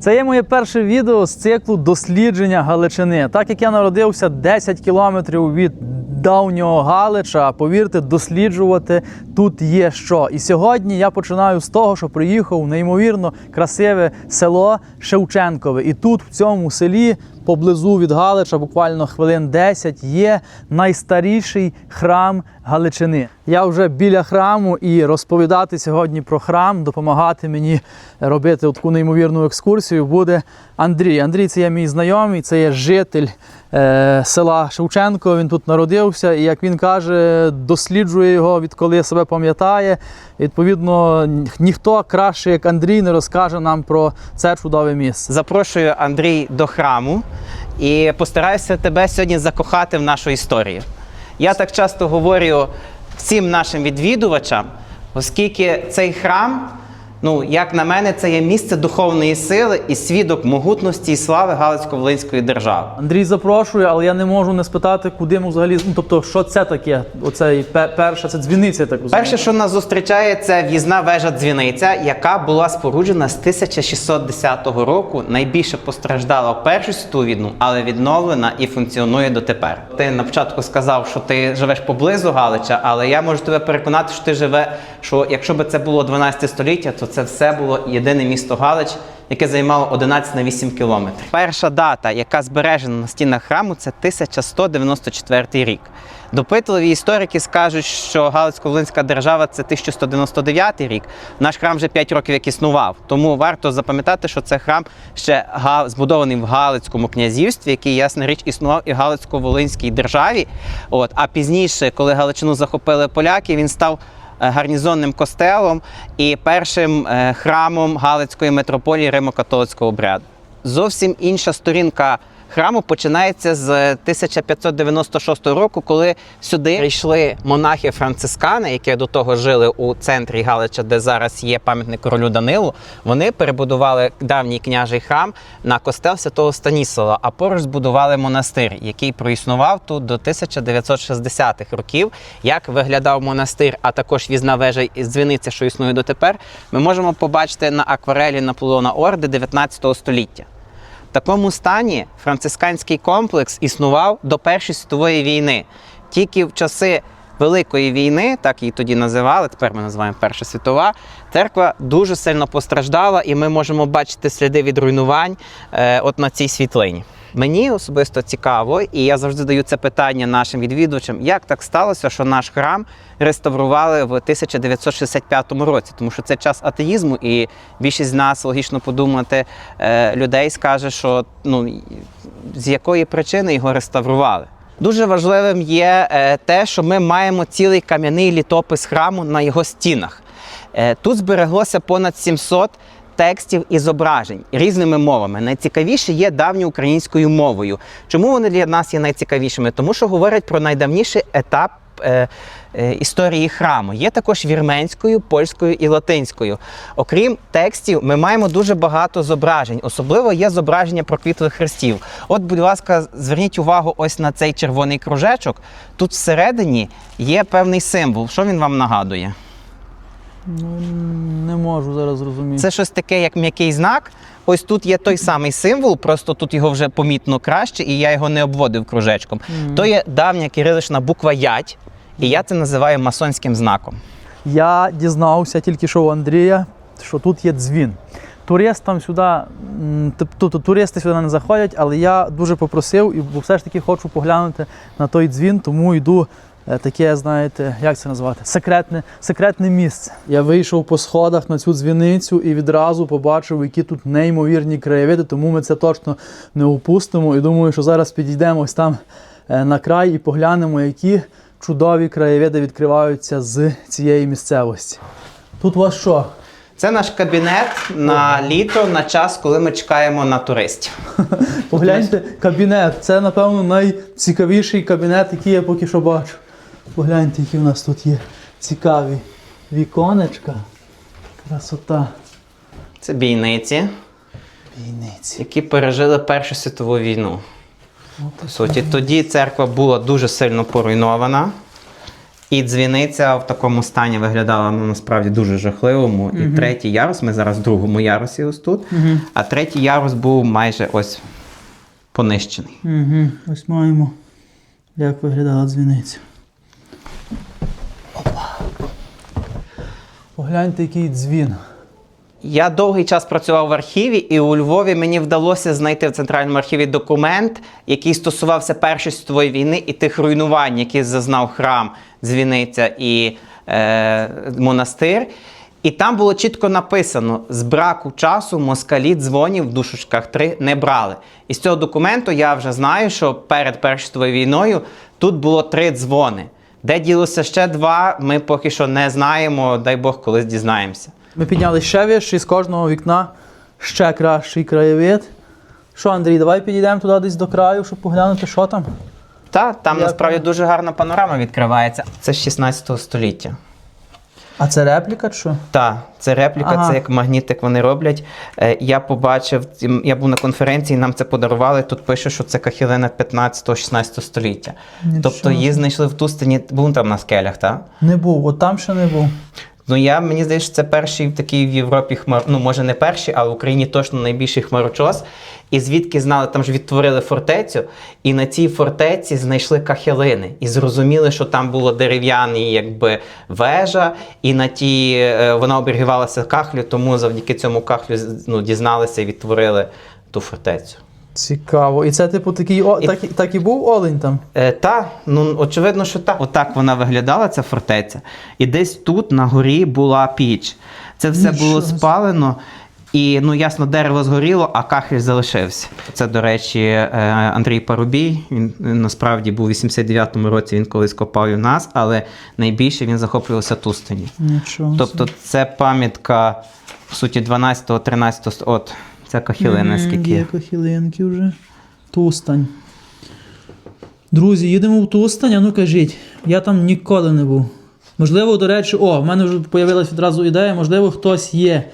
Це є моє перше відео з циклу дослідження Галичини. Так як я народився 10 кілометрів від давнього Галича, повірте, досліджувати тут є що. І сьогодні я починаю з того, що приїхав в неймовірно красиве село Шевченкове. І тут, в цьому селі, поблизу від Галича, буквально хвилин 10, є найстаріший храм Галичини. Я вже біля храму і розповідати сьогодні про храм, допомагати мені робити таку неймовірну екскурсію буде Андрій. Андрій це є мій знайомий, це є житель села Шевченко. Він тут народився, і як він каже, досліджує його відколи себе пам'ятає. Відповідно, ніхто краще, як Андрій, не розкаже нам про це чудове місце. Запрошую Андрій до храму і постараюся тебе сьогодні закохати в нашу історію. Я так часто говорю всім нашим відвідувачам, оскільки цей храм, ну, як на мене, це є місце духовної сили і свідок могутності і слави Галицько-Волинської держави. Андрій запрошує, але я не можу не спитати, куди ми взагалі. Ну, тобто, що це таке? Оцей пе- перша, це дзвіниця, так розумію. Перше, що нас зустрічає, це в'їзна вежа дзвіниця, яка була споруджена з 1610 року. Найбільше постраждала в Першу світову війну, але відновлена і функціонує дотепер. Ти на початку сказав, що ти живеш поблизу Галича, але я можу тебе переконати, що ти живе. Що якщо б це було 12 століття, то це все було єдине місто Галич. Яке займало 11 на 8 кілометрів. Перша дата, яка збережена на стінах храму, це 1194 рік. Допитливі історики скажуть, що Галицько-Волинська держава це 1199 рік. Наш храм вже 5 років як існував. Тому варто запам'ятати, що це храм ще збудований в Галицькому князівстві, який, ясна річ, існував і в Галицько-Волинській державі. От, а пізніше, коли Галичину захопили поляки, він став гарнізонним костелом і першим е, храмом Галицької митрополії Римо-католицького обряду. Зовсім інша сторінка храму починається з 1596 року, коли сюди прийшли монахи-францискани, які до того жили у центрі Галича, де зараз є пам'ятник королю Данилу. Вони перебудували давній княжий храм на костел святого Станіслава, а поруч збудували монастир, який проіснував тут до 1960-х років. Як виглядав монастир, а також візна вежа і дзвіниця, що існує дотепер, ми можемо побачити на акварелі Наполеона Орди 19 століття. В такому стані францисканський комплекс існував до Першої світової війни. Тільки в часи Великої війни, так її тоді називали, тепер ми називаємо Перша світова, церква дуже сильно постраждала, і ми можемо бачити сліди від руйнувань е, от на цій світлині. Мені особисто цікаво, і я завжди даю це питання нашим відвідувачам, як так сталося, що наш храм реставрували в 1965 році, тому що це час атеїзму, і більшість з нас логічно подумати е, людей скаже, що ну з якої причини його реставрували. Дуже важливим є е, те, що ми маємо цілий кам'яний літопис храму на його стінах. Е, Тут збереглося понад 700 текстів і зображень різними мовами. Найцікавіше є давньоукраїнською мовою. Чому вони для нас є найцікавішими? Тому що говорять про найдавніший етап. е, е, Історії храму є також вірменською, польською і латинською. Окрім текстів, ми маємо дуже багато зображень. Особливо є зображення проквітлих хрестів. От, будь ласка, зверніть увагу ось на цей червоний кружечок. Тут всередині є певний символ. Що він вам нагадує? Ну, не можу зараз зрозуміти. Це щось таке, як м'який знак. Ось тут є той самий символ, просто тут його вже помітно краще, і я його не обводив кружечком. То є давня кирилична буква ять, і я це називаю масонським знаком. Я дізнався тільки що у Андрія, що тут є дзвін. Туристам сюди, тобто туристи сюди не заходять, але я дуже попросив і все ж таки хочу поглянути на той дзвін, тому йду таке, знаєте, як це назвати? Секретне, секретне місце. Я вийшов по сходах на цю дзвіницю і відразу побачив, які тут неймовірні краєвиди, тому ми це точно не упустимо. І думаю, що зараз підійдемо ось там е, на край і поглянемо, які чудові краєвиди відкриваються з цієї місцевості. Тут у вас що? Це наш кабінет на літо, на час, коли ми чекаємо на туристів. Погляньте, кабінет. Це, напевно, найцікавіший кабінет, який я поки що бачу. Погляньте, які в нас тут є цікаві віконечка. Красота. Це бійниці, Війниці. які пережили Першу світову війну. По суті, тоді церква була дуже сильно поруйнована. І дзвіниця в такому стані виглядала ну, насправді дуже жахливому. І третій ярус, ми зараз в другому ярусі ось тут. А третій ярус був майже ось понищений. Угу. Ось маємо, як виглядала дзвіниця. Погляньте, який дзвін. Я довгий час працював в архіві, і у Львові мені вдалося знайти в центральному архіві документ, який стосувався Першої світової війни і тих руйнувань, які зазнав храм, дзвіниця і е, монастир. І там було чітко написано: з браку часу москалі дзвонів в душечках 3 не брали. І з цього документу я вже знаю, що перед Першою світовою війною тут було три дзвони. Де ділося ще два, ми поки що не знаємо. Дай Бог, колись дізнаємося. Ми підняли ще вище, і з кожного вікна ще кращий краєвид. Що, Андрій, давай підійдемо туди десь до краю, щоб поглянути, що там. Та, там Як насправді дуже гарна панорама відкривається. Це з 16 століття. А це репліка чи що? Так, це репліка, Ага. це як магнітик вони роблять. Е, я побачив, я був на конференції, нам це подарували. Тут пише, що це кахілина 15-16 століття. Нічого тобто її знайшли в Тустині, був там на скелях, так? Не був, от там ще не був. Ну я мені здається, це перший такий в Європі хмар. Ну може не перший, а в Україні точно найбільший хмарочос. І звідки знали, там ж відтворили фортецю, і на цій фортеці знайшли кахелини. І зрозуміли, що там було дерев'яний якби вежа, і на ті е, вона оберігалася кахлю, тому завдяки цьому кахлю ну, дізналися і відтворили ту фортецю. Цікаво. І це, типу, такий, о, І- так, і- так і був олень там. Е, та, ну очевидно, що так. Отак вона виглядала, ця фортеця. І десь тут на горі була піч. Це все Нічого було спалено. І ну ясно, дерево згоріло, а кахель залишився. Це, до речі, е, Андрій Парубій. Він е, насправді був у 89-му році. Він колись копав в нас, але найбільше він захоплювався Тустані. Нічого. Тобто, це пам'ятка по суті 12-13 От ця кахілина, скільки. Є кохілинки вже. Тустань. Друзі, їдемо в Тустань, а ну кажіть, я там ніколи не був. Можливо, до речі, о, в мене вже з'явилася відразу ідея, можливо, хтось є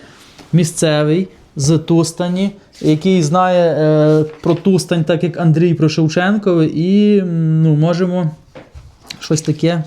місцевий з Тустані, який знає е, про Тустань, так як Андрій про Шевченкове, і ну, можемо щось таке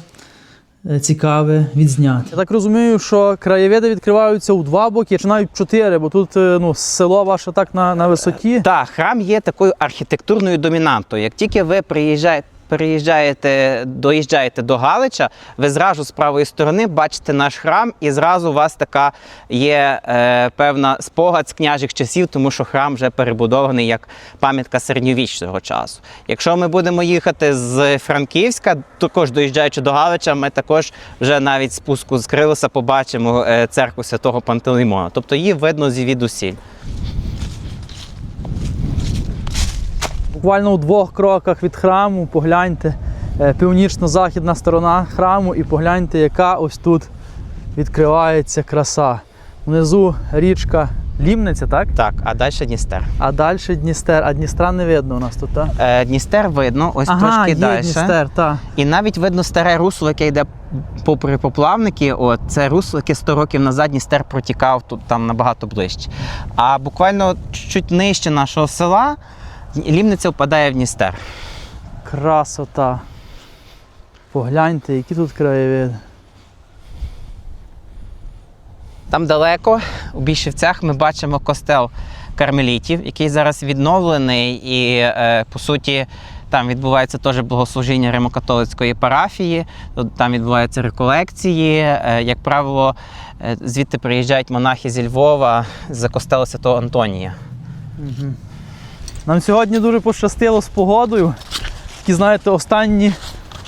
цікаве відзняти. Я так розумію, що краєвиди відкриваються у два боки, чи навіть чотири, бо тут е, ну, село ваше так на, на висоті. Так, храм є такою архітектурною домінантою. Як тільки ви приїжджаєте. Переїжджаєте, доїжджаєте до Галича, ви зразу з правої сторони бачите наш храм, і зразу у вас така є е, певна спогад з княжих часів, тому що храм вже перебудований як пам'ятка середньовічного часу. Якщо ми будемо їхати з Франківська, також доїжджаючи до Галича, ми також вже навіть спуску з Крилоса побачимо е, церкву святого Пантелеймона. Тобто її видно звідусіль. Буквально у двох кроках від храму погляньте е, північно-західна сторона храму і погляньте, яка ось тут відкривається краса. Внизу річка Лімниця, так? Так, а далі Дністер. А далі Дністер. А Дністра не видно у нас тут, так? Е, Дністер видно, ось Ага, трошки є далі. Дністер, так. І навіть видно старе русло, яке йде попри поплавники. От це русло, яке 100 років назад Дністер протікав тут там набагато ближче. А буквально чуть нижче нашого села Лімниця впадає в Дністер. Красота. Погляньте, які тут краєвиди. Там далеко, у Більшівцях, ми бачимо костел кармелітів, який зараз відновлений, і е, по суті. Там відбувається теж богослужіння римокатолицької парафії, там відбуваються реколекції. Е, Як правило, е, звідти приїжджають монахи зі Львова з костелу Святого Антонія. Нам сьогодні дуже пощастило з погодою. Такі, знаєте, останні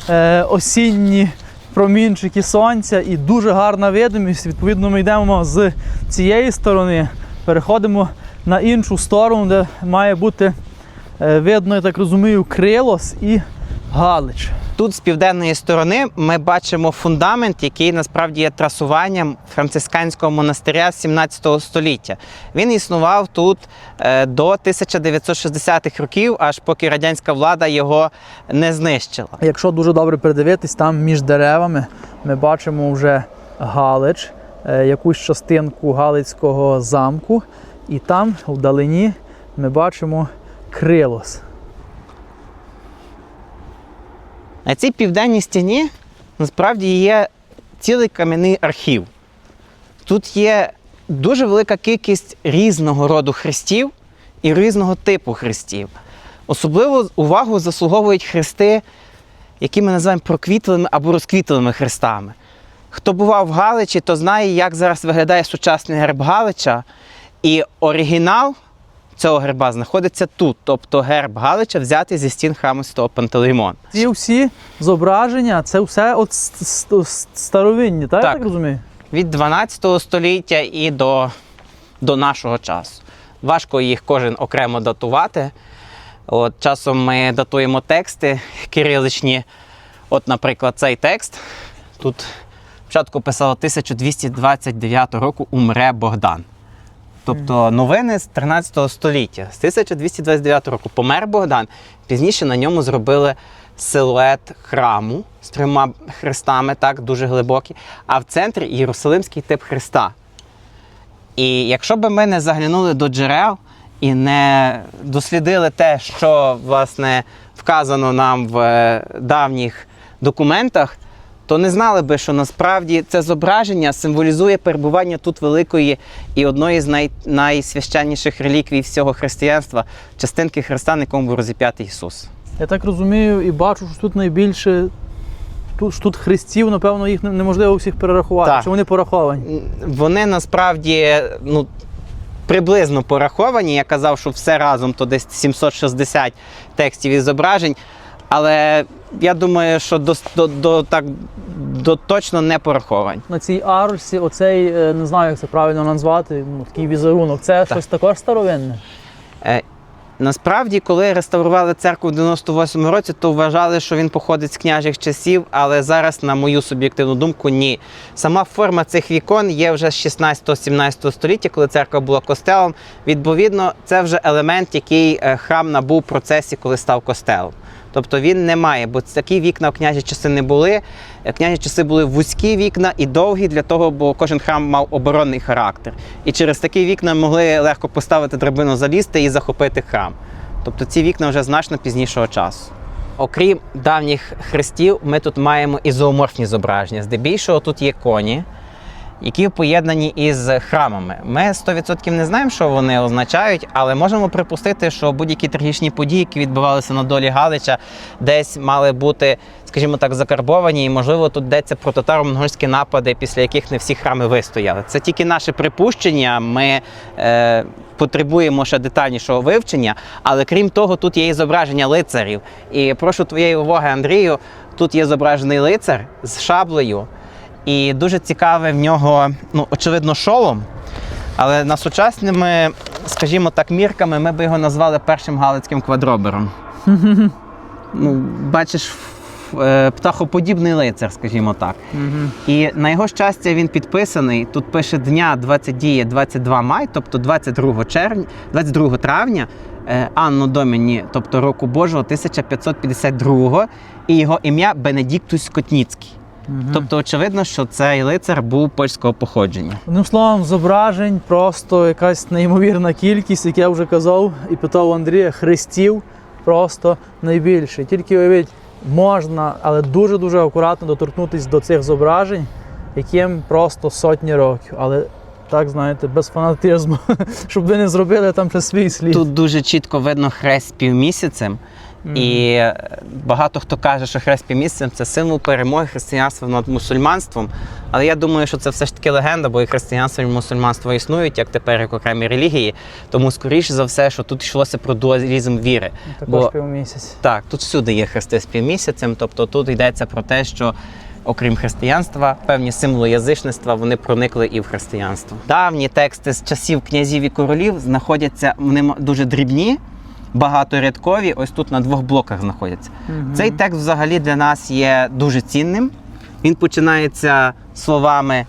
е, осінні промінчики сонця і дуже гарна видимість. Відповідно, ми йдемо з цієї сторони, переходимо на іншу сторону, де має бути е, видно, я так розумію, Крилос і Галич. Тут з південної сторони ми бачимо фундамент, який насправді є трасуванням францисканського монастиря з 17 століття. Він існував тут е, до 1960-х років, аж поки радянська влада його не знищила. Якщо дуже добре придивитись, там між деревами ми бачимо вже Галич, е, якусь частинку Галицького замку, і там вдалині ми бачимо Крилос. На цій південній стіні насправді є цілий кам'яний архів. Тут є дуже велика кількість різного роду хрестів і різного типу хрестів. Особливо увагу заслуговують хрести, які ми називаємо проквітлими або розквітлими хрестами. Хто бував в Галичі, то знає, як зараз виглядає сучасний герб Галича. І оригінал цього герба знаходиться тут. Тобто герб Галича взятий зі стін храму Святого Пантелеймон. Ці всі зображення, це все от старовинні, так? Так. Я так розумію? від 12 століття і до, до нашого часу. Важко їх кожен окремо датувати. От, часом ми датуємо тексти кириличні. От, наприклад, цей текст. Тут спочатку писало 1229 року умре Богдан. Тобто новини з 13 століття, з 1229 року помер Богдан. Пізніше на ньому зробили силует храму з трьома хрестами, так, дуже глибокі, а в центрі Єрусалимський тип хреста. І якщо б ми не заглянули до джерел і не дослідили те, що власне вказано нам в е, давніх документах, то не знали би, що насправді це зображення символізує перебування тут великої і одної з най, найсвященніших реліквій всього християнства частинки Христа, на якому був розіп'ятий Ісус. Я так розумію і бачу, що тут найбільше. Тут, тут хрестів, напевно, їх неможливо всіх перерахувати. Так. Чи вони пораховані? Вони насправді ну, приблизно пораховані. Я казав, що все разом то десь 760 текстів і зображень. Але я думаю, що до, до, до, так, до точно не пораховані. На цій арці, оцей, е, не знаю, як це правильно назвати, ну, такий візерунок, це щось також старовинне. Е, Насправді, коли реставрували церкву в 98-му році, то вважали, що він походить з княжих часів, але зараз, на мою суб'єктивну думку, ні. Сама форма цих вікон є вже з 16-17 століття, коли церква була костелом. Відповідно, це вже елемент, який е, храм набув в процесі, коли став костелом. Тобто він не має, бо такі вікна в княжі часи не були. Е, Княжі часи були вузькі вікна і довгі для того, бо кожен храм мав оборонний характер. І через такі вікна могли легко поставити драбину залізти і захопити храм. Тобто ці вікна вже значно пізнішого часу. Окрім давніх хрестів, ми тут маємо і зооморфні зображення. Здебільшого тут є коні, які поєднані із храмами. Ми 100% не знаємо, що вони означають, але можемо припустити, що будь-які трагічні події, які відбувалися на долі Галича, десь мали бути, скажімо так, закарбовані, і можливо тут йдеться про татаро-монгольські напади, після яких не всі храми вистояли. Це тільки наше припущення. Ми е, потребуємо ще детальнішого вивчення, але крім того, тут є і зображення лицарів. І прошу твоєї уваги, Андрію, тут є зображений лицар з шаблею. І дуже цікаве в нього, ну, очевидно, шолом. Але на сучасними, скажімо так, мірками ми би його назвали першим галицьким квадробером. ну, бачиш, е, птахоподібний лицар, скажімо так. І на його щастя він підписаний. Тут пише дня 20 діє 22 май, тобто 22 червня, 22 травня, е, Анно Доміні, тобто року Божого 1552 і його ім'я Бенедіктус Скотніцький. Тобто, очевидно, що цей лицар був польського походження. Одним словом, зображень просто якась неймовірна кількість, як я вже казав, і питав Андрія, хрестів просто найбільше. Тільки уявіть, можна, але дуже-дуже акуратно доторкнутися до цих зображень, яким просто сотні років. Але так, знаєте, без фанатизму, щоб ви не зробили там ще свій слід. Тут дуже чітко видно хрест з півмісяцем. І е, багато хто каже, що хрест півмісяцем це символ перемоги християнства над мусульманством. Але я думаю, що це все ж таки легенда, бо і християнство, і мусульманство існують як тепер як окремі релігії. Тому, скоріше за все, що тут йшлося про дуалізм віри. Також бо- півмісяць. Так, тут всюди є хрести з півмісяцем, тобто тут йдеться про те, що. Окрім християнства, певні символи язичництва вони проникли і в християнство. Давні тексти з часів князів і королів знаходяться вони дуже дрібні, багаторядкові. Ось тут на двох блоках знаходяться. Цей текст взагалі для нас є дуже цінним. Він починається словами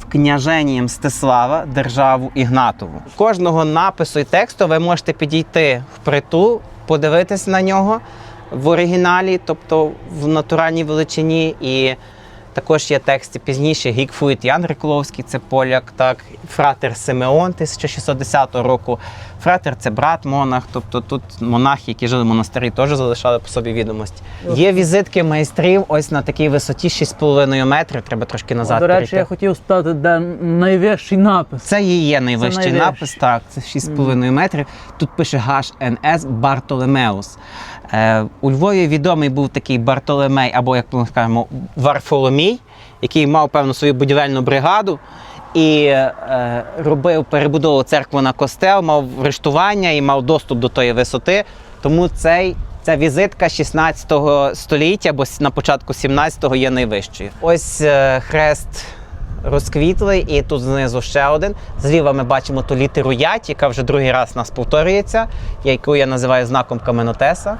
в княженні Мстислава, державу Ігнатову. Кожного напису і тексту ви можете підійти в притул, подивитись на нього в оригіналі, тобто в натуральній величині. І також є тексти пізніше. Гікфуїт Ян Риколовський, це поляк, так, фратер Симеон 1610 року. Фретер це брат монах, тобто тут монахи, які жили в монастирі, теж залишали по собі відомості. Є візитки майстрів ось на такій висоті 6,5 метрів. Треба трошки назад. До речі, перейти. я хотів спитати, де найвищий напис. Це і є найвищий найвищий. напис, так, це 6,5 метрів. Тут пише ГНС Бартолемеус. Е, у Львові відомий був такий Бартолемей, або як ми кажемо, Варфоломій, який мав певну свою будівельну бригаду і е, робив перебудову церкви на костел, мав рештування і мав доступ до тої висоти. Тому цей. Ця візитка 16 століття або с- на початку 17-го є найвищою. Ось е, хрест розквітлий, і тут знизу ще один. Зліва ми бачимо ту літеру Ять, яка вже другий раз нас повторюється, яку я називаю знаком Каменотеса.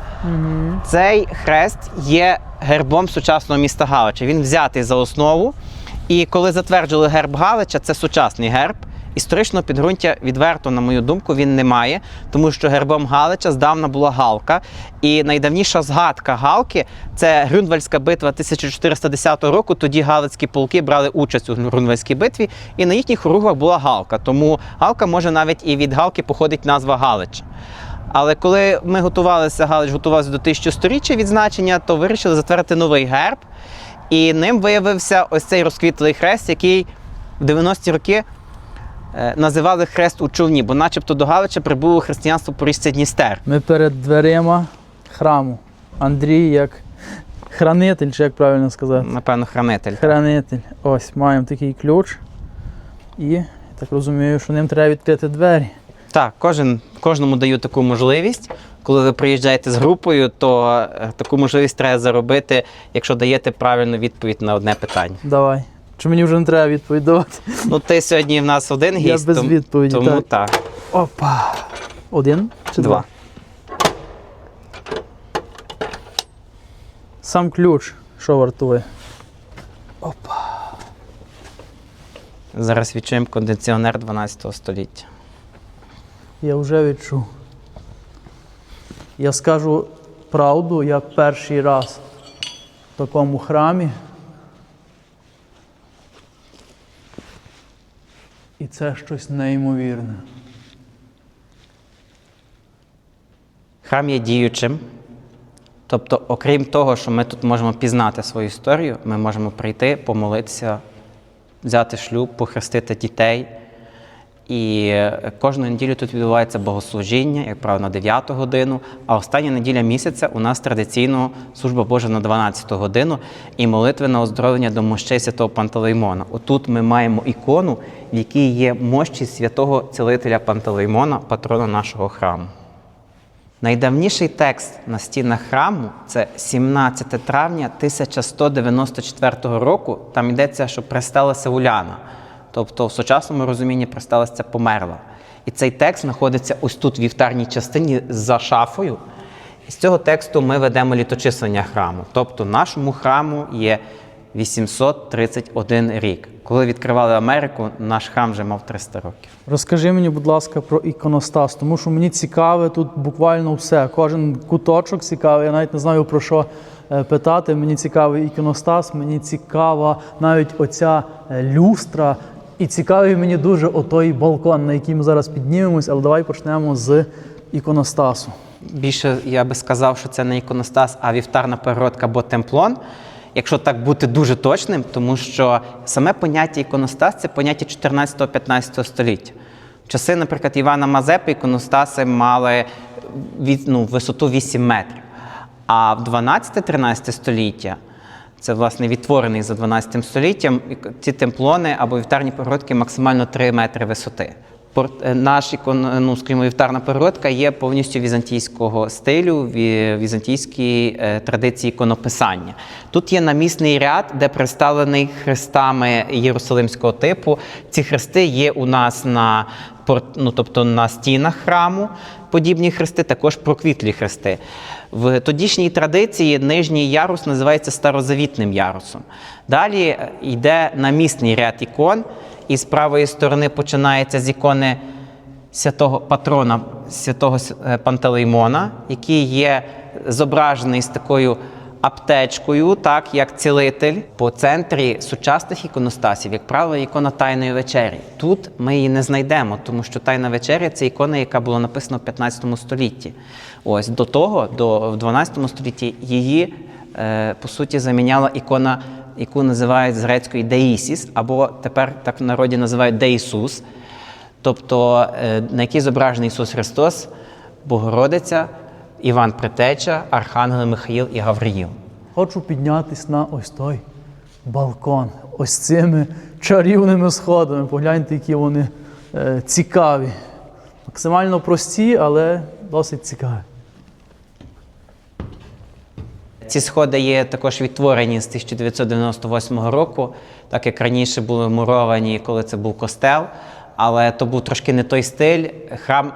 Цей хрест є гербом сучасного міста Галича. Він взятий за основу. І коли затверджували герб Галича, це сучасний герб. Історичного підґрунтя відверто, на мою думку, він не має, тому що гербом Галича здавна була Галка. І найдавніша згадка Галки це Грюнвальська битва 1410 року. Тоді галицькі полки брали участь у Грюнвальській битві, і на їхніх хоругвах була Галка. Тому Галка може навіть і від Галки походить назва Галич. Але коли ми готувалися, Галич готувався до 1000-сторіччя відзначення, то вирішили затвердити новий герб. І ним виявився ось цей розквітлий хрест, який в 90-ті роки е, називали хрест у човні, бо начебто до Галича прибуло християнство порічця Дністер. Ми перед дверима храму. Андрій як хранитель, чи як правильно сказати? Напевно, хранитель. Хранитель. Ось маємо такий ключ. І так розумію, що ним треба відкрити двері. Так, кожен, кожному даю таку можливість. Коли ви приїжджаєте з групою, то е, таку можливість треба заробити, якщо даєте правильну відповідь на одне питання. Давай. Чи мені вже не треба відповідь давати? Ну, ти сьогодні в нас один гість. Я без том- відповіді, тому так. так. Опа. Один чи два? Два. Сам ключ, що вартує? Опа. Зараз відчуємо кондиціонер 12 століття. Я вже відчув. Я скажу правду, я перший раз в такому храмі. І це щось неймовірне. Храм є діючим. Тобто, окрім того, що ми тут можемо пізнати свою історію, ми можемо прийти, помолитися, взяти шлюб, похрестити дітей. І кожну неділю тут відбувається богослужіння, як правило, на 9 годину. А остання неділя місяця у нас традиційно служба Божа на 12 годину і молитви на оздоровлення до мощей святого Пантелеймона. Отут ми маємо ікону, в якій є мощі святого цілителя Пантелеймона, патрона нашого храму. Найдавніший текст на стінах храму це 17 травня 1194 року. Там йдеться, що присталася Уляна. Тобто, в сучасному розумінні присталася померла. І цей текст знаходиться ось тут, в вівтарній частині за шафою. І з цього тексту ми ведемо літочислення храму. Тобто, нашому храму є 831 рік. Коли відкривали Америку, наш храм вже мав 300 років. Розкажи мені, будь ласка, про іконостас, тому що мені цікаве тут буквально все. Кожен куточок цікавий. Я навіть не знаю про що е, питати. Мені цікавий іконостас, мені цікава навіть оця е, люстра. І цікавий мені дуже отой балкон, на який ми зараз піднімемось, але давай почнемо з іконостасу. Більше я би сказав, що це не іконостас, а вівтарна перегородка або темплон. Якщо так бути дуже точним, тому що саме поняття іконостас це поняття 14-15 століття. В часи, наприклад, Івана Мазепи іконостаси мали від, ну, висоту 8 метрів. А в 12-13 століття це власне відтворений за 12 століттям. Ці темплони або вівтарні перегородки максимально 3 метри висоти. Е, Наш ікон, ну, скажімо, вівтарна перегородка є повністю візантійського стилю, ві- візантійській е, традиції іконописання. Тут є намісний ряд, де представлений хрестами єрусалимського типу. Ці хрести є у нас на ну, тобто на стінах храму. Подібні хрести, також проквітлі хрести. В тодішній традиції нижній ярус називається старозавітним ярусом. Далі е, йде намісний ряд ікон, і з правої сторони починається з ікони святого патрона святого е, Пантелеймона, який є зображений з такою аптечкою, так як цілитель по центрі сучасних іконостасів, як правило, ікона Тайної вечері. Тут ми її не знайдемо, тому що Тайна вечеря це ікона, яка була написана в 15 столітті. Ось до того, до в 12 столітті, її е, по суті заміняла ікона, яку називають з грецької Деїсіс, або тепер так в народі називають Деїсус, тобто е, на якій зображений Ісус Христос, Богородиця, Іван Притеча, Архангел Михаїл і Гавриїл. Хочу піднятись на ось той балкон, ось цими чарівними сходами. Погляньте, які вони е, цікаві. Максимально прості, але досить цікаві. Ці сходи є також відтворені з 1998 року, так як раніше були муровані, коли це був костел, але то був трошки не той стиль. Храм,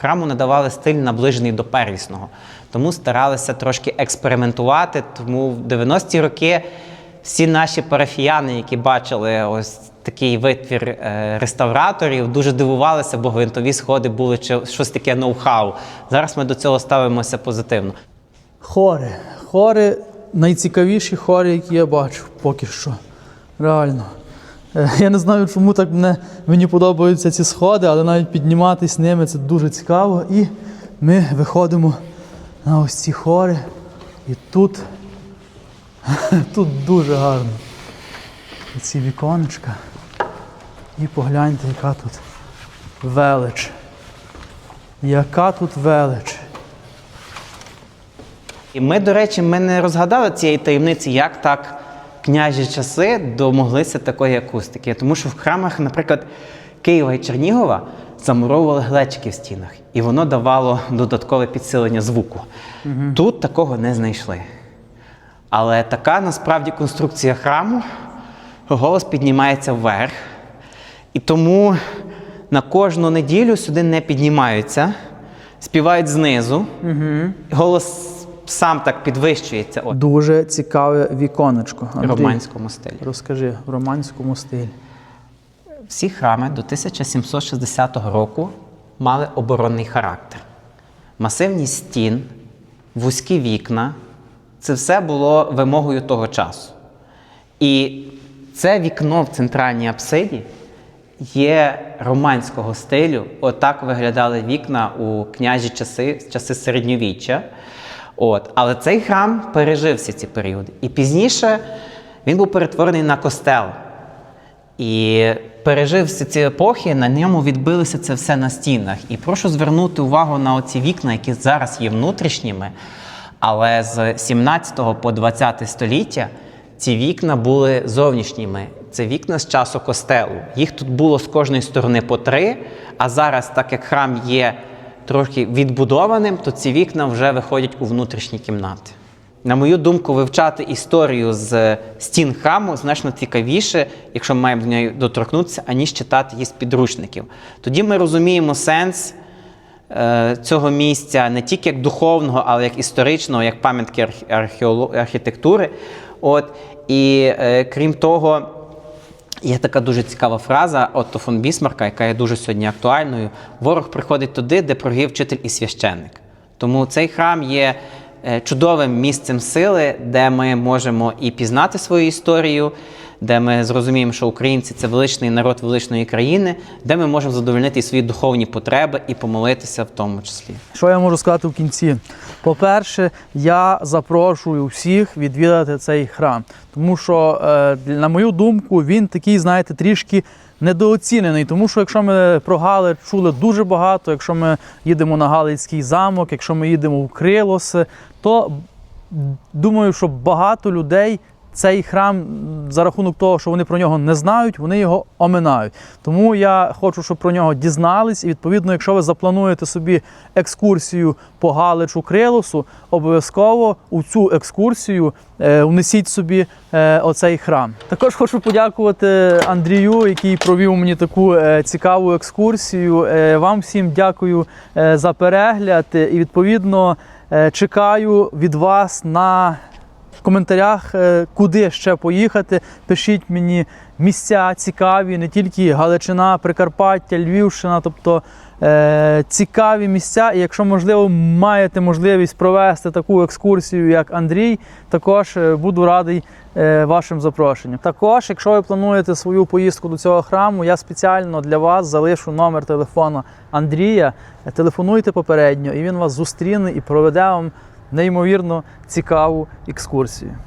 храму надавали стиль наближений до первісного. Тому старалися трошки експериментувати. Тому в 90-ті роки всі наші парафіяни, які бачили ось такий витвір е, реставраторів, дуже дивувалися, бо гвинтові сходи були чи- щось таке ноу-хау. Зараз ми до цього ставимося позитивно. Хори. Хори найцікавіші хори, які я бачив поки що. Реально. Е, Я не знаю, чому так мене, мені подобаються ці сходи, але навіть підніматись ними це дуже цікаво. І ми виходимо на ось ці хори. І тут, тут дуже гарно. Ці віконечка. І погляньте, яка тут велич. Яка тут велич. І ми, до речі, ми не розгадали цієї таємниці, як так княжі часи домоглися такої акустики. Тому що в храмах, наприклад, Києва і Чернігова замуровували глечики в стінах, і воно давало додаткове підсилення звуку. Тут такого не знайшли. Але така насправді конструкція храму, голос піднімається вверх. І тому на кожну неділю сюди не піднімаються, співають знизу. Голос сам так підвищується От, Дуже цікаве віконечко. в романському стилі. Розкажи в романському стилі. Всі храми до 1760 року мали оборонний характер. Масивність стін, вузькі вікна це все було вимогою того часу. І це вікно в центральній апсиді є романського стилю. Отак виглядали вікна у княжі часи, часи середньовіччя. От. Але цей храм пережив всі ці періоди. І пізніше він був перетворений на костел. І пережив всі ці епохи, на ньому відбилося це все на стінах. І прошу звернути увагу на оці вікна, які зараз є внутрішніми. Але з 17 по 20 століття ці вікна були зовнішніми. Це вікна з часу костелу. Їх тут було з кожної сторони по три. А зараз, так як храм є трохи відбудованим, то ці вікна вже виходять у внутрішні кімнати. На мою думку, вивчати історію з стін храму значно цікавіше, якщо ми маємо до неї доторкнутися, аніж читати її з підручників. Тоді ми розуміємо сенс е, цього місця не тільки як духовного, але як історичного, як пам'ятки архітектури. От, і е, крім того, Є така дуже цікава фраза Отто фон Бісмарка, яка є дуже сьогодні актуальною. Ворог приходить туди, де прогив вчитель і священник. Тому цей храм є чудовим місцем сили, де ми можемо і пізнати свою історію, де ми зрозуміємо, що українці це величний народ величної країни, де ми можемо задовольнити свої духовні потреби і помолитися в тому числі. Що я можу сказати в кінці? По-перше, я запрошую всіх відвідати цей храм, тому що, е, на мою думку, він такий, знаєте, трішки недооцінений. Тому що якщо ми про Гали чули дуже багато, якщо ми їдемо на Галицький замок, якщо ми їдемо в Крилоси, то думаю, що багато людей цей храм за рахунок того, що вони про нього не знають, вони його оминають. Тому я хочу, щоб про нього дізнались. І відповідно, якщо ви заплануєте собі екскурсію по Галичу Крилосу, обов'язково у цю екскурсію е, внесіть собі е, оцей храм. Також хочу подякувати Андрію, який провів мені таку е, цікаву екскурсію. Е, вам всім дякую е, за перегляд. І відповідно е, чекаю від вас на коментарях, е, куди ще поїхати. Пишіть мені місця цікаві, не тільки Галичина, Прикарпаття, Львівщина, тобто е, цікаві місця. І якщо можливо маєте можливість провести таку екскурсію, як Андрій, також е, буду радий е, вашим запрошенням. Також, якщо ви плануєте свою поїздку до цього храму, я спеціально для вас залишу номер телефону Андрія. Телефонуйте попередньо, і він вас зустріне і проведе вам неймовірно цікаву екскурсію.